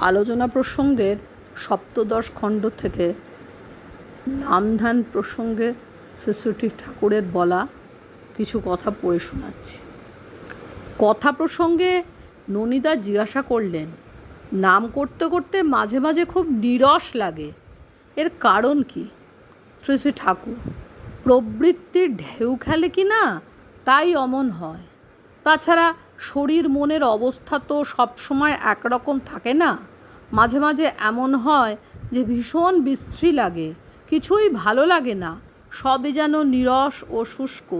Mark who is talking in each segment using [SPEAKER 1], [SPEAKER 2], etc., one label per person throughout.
[SPEAKER 1] আলোচনা প্রসঙ্গের সপ্তদশ খণ্ড থেকে নামধান প্রসঙ্গে শ্রী ঠাকুরের বলা কিছু কথা পড়ে শোনাচ্ছি। কথা প্রসঙ্গে ননিদা জিজ্ঞাসা করলেন, নাম করতে করতে মাঝে মাঝে খুব নিরস লাগে, এর কারণ কি? শ্রী শ্রী ঠাকুর, প্রবৃত্তির ঢেউ খেলে কি না? তাই অমন হয়। তাছাড়া শরীর মনের অবস্থা তো সবসময় একরকম থাকে না। মাঝে মাঝে এমন হয় যে ভীষণ বিশ্রী লাগে, কিছুই ভালো লাগে না, সবই যেন নিরস ও শুষ্ক।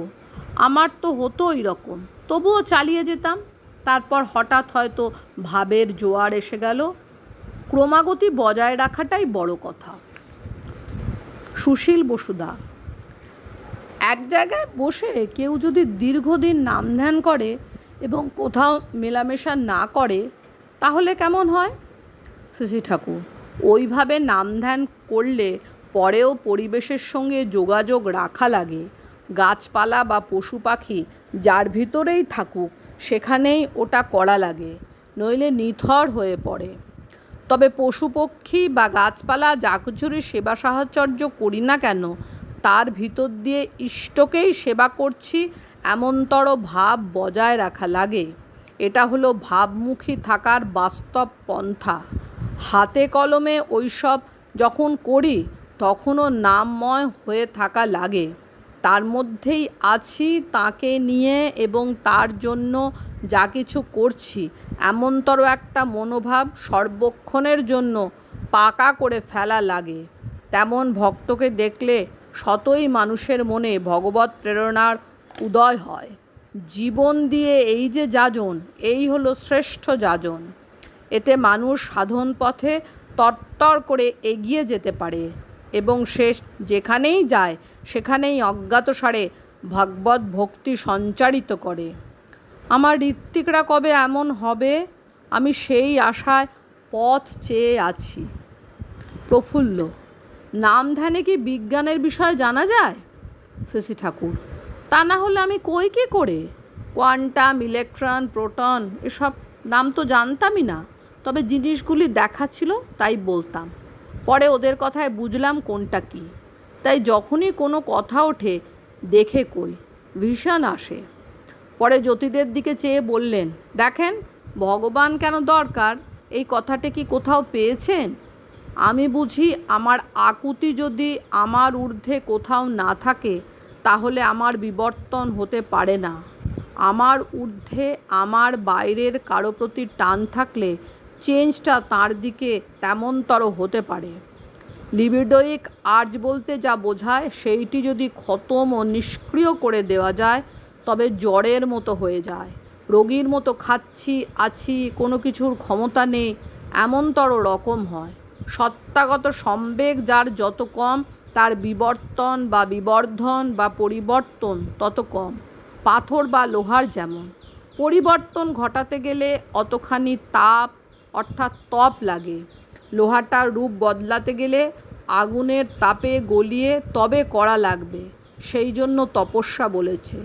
[SPEAKER 1] আমার তো হতো রকম, তবুও চালিয়ে যেতাম। তারপর হঠাৎ হয়তো ভাবের জোয়ার এসে গেল। ক্রমাগতি বজায় রাখাটাই বড় কথা। সুশীল বসুদা, এক জায়গায় বসে কেউ যদি দীর্ঘদিন নাম ধ্যান করে এবং কোথাও মেলামেশা না করে, তাহলে কেমন হয়? শশী ঠাকুর, ওইভাবে নাম ধ্যান করলে পরেও পরিবেশের সঙ্গে যোগাযোগ রাখা লাগে। গাছপালা বা পশু পাখি যার ভিতরেই থাকুক, সেখানেই ওটা করা লাগে, নইলে নিথর হয়ে পড়ে। তবে পশু পক্ষী বা গাছপালা যা কিছুরই সেবা সাহচর্য করি না কেন, তার ভিতর দিয়ে ইষ্টকেই সেবা করছি এমনতর ভাব বজায় রাখা লাগে। এটা হলো ভাবমুখী থাকার বাস্তব পন্থা। হাতে কলমে ওইসব যখন করি, তখনও নামময় হয়ে থাকা লাগে। তার মধ্যেই আছি তাকে নিয়ে এবং তার জন্য যা কিছু করছি। এমনতর একটা মনোভাব সর্বক্ষণের জন্য পাকা করে ফেলা লাগে। তেমন ভক্তকে দেখলে শতই মানুষের মনে ভগবত প্রেরণার উদয় হয়। জীবন দিয়ে এই যে যাজন, এই হলো শ্রেষ্ঠ যাজন। এতে মানুষ সাধন পথে তরতর করে এগিয়ে যেতে পারে এবং সে যেখানেই যায়, সেখানেই অজ্ঞাতসারে ভাগবত ভক্তি সঞ্চারিত করে। আমার ঋত্বিকরা কবে এমন হবে? আমি সেই আশায় পথ চেয়ে আছি। প্রফুল্ল নাম ধ্যানে কি বিজ্ঞানের বিষয় জানা যায়? শশী ঠাকুর তা না হলে আমি কই কী করে? কোয়ান্টাম, ইলেকট্রন, প্রোটন এসব নাম তো জানতামই না। তবে জিনিসগুলি দেখা ছিল, তাই বলতাম। পরে ওদের কথায় বুঝলাম কোনটা কি। তাই যখনই কোনো কথা ওঠে, দেখে কই। ভীষণ আসে। পরে জ্যোতিদের দিকে চেয়ে বললেন, দেখেন, ভগবান কেন দরকার? এই কথাটা কি কোথাও পেয়েছেন? আমি বুঝি আমার আকুতি যদি আমার ঊর্ধ্বে কোথাও না থাকে তাহলে আমার বিবর্তন হতে পারে না। আমার ঊর্ধ্বে আমার বাইরের কারও প্রতি টান থাকলে চেঞ্জটা তার দিকে তেমনতর হতে পারে। লিবিডোইক আর্জ বলতে যা বোঝায়, সেইটি যদি খতম ও নিষ্ক্রিয় করে দেওয়া যায়, তবে জ্বরের মতো হয়ে যায়। রোগীর মতো খাচ্ছি, আছি, কোনো কিছুর ক্ষমতা নেই, এমনতর রকম হয়। সত্তাগত সম্বেগ যার যত কম তার বিবর্তন বা বিবর্ধন বা পরিবর্তন তত কম। পাথর বা লোহার যেমন। পরিবর্তন ঘটাতে গেলে অতখানি তাপ, অর্থাৎ তপ লাগে। লোহাটার রূপ বদলাতে গেলে আগুনের তাপে গলিয়ে তবে করা লাগবে, সেই জন্য তপস্যা বলেছে।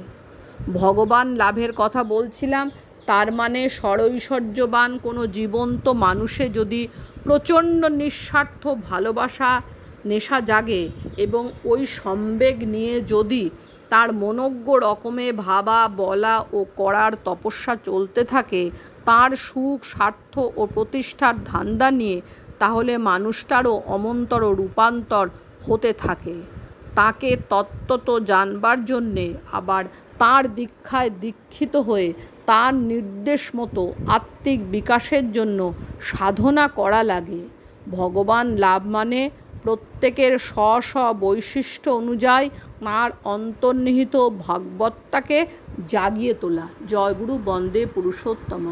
[SPEAKER 1] ভগবান লাভের কথা বলছিলাম, তার মানে সরৈশ্বর্যবান কোনো জীবন্ত মানুষে যদি প্রচণ্ড নিঃস্বার্থ ভালোবাসা নেশা জাগে এবং ওই সম্বেগ নিয়ে যদি তার মনজ্ঞ রকমে ভাবা, বলা ও করার তপস্যা চলতে থাকে, তার সুখ, স্বার্থ ও প্রতিষ্ঠার ধান্দা নিয়ে, তাহলে মানুষটারও অমন্তর রূপান্তর হতে থাকে। তাকে তত্ত্বত জানবার জন্যে আবার তার দীক্ষায় দীক্ষিত হয়ে তার নির্দেশ মতো আত্মিক বিকাশের জন্য সাধনা করা লাগে। ভগবান লাভ মানে প্রত্যেকের স্ব স্ব বৈশিষ্ট্য অনুযায়ী তাঁর অন্তর্নিহিত ভাগবত্তাকে জাগিয়ে তোলা। জয়গুরু বন্দে পুরুষোত্তম